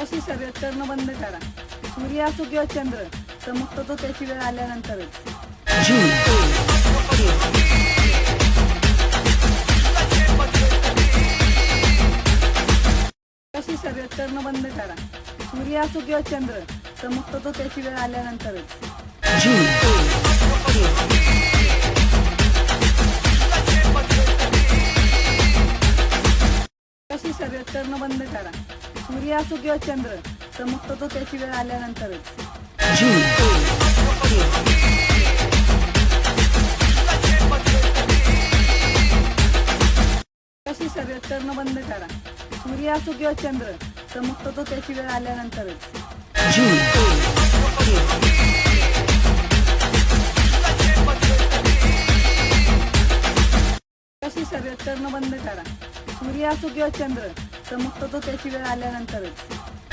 अशी शर्यत करणं बंद करा. सूर्य असो किंवा चंद्र. चमकतो तो त्याची वेळ आल्यानंतरच. अशी शर्यत करणं बंद करा. सूर्य असो किंवा चंद्र. चमकतो तो त्याची वेळ आल्यानंतरच. अशी शर्यत करणं बंद करा. सूर्य असो किंवा चंद्र. चमकतो तो त्याची वेळ आल्यानंतरच. अशी शर्यत करणं बंद करा. सूर्य असो किंवा चंद्र. चमकतो तो त्याची वेळ आल्यानंतरच. कशी शर्यत करणं बंद करा. सूर्य असो किंवा चंद्र. तर मग तो त्याची वेळ आल्यानंतरच.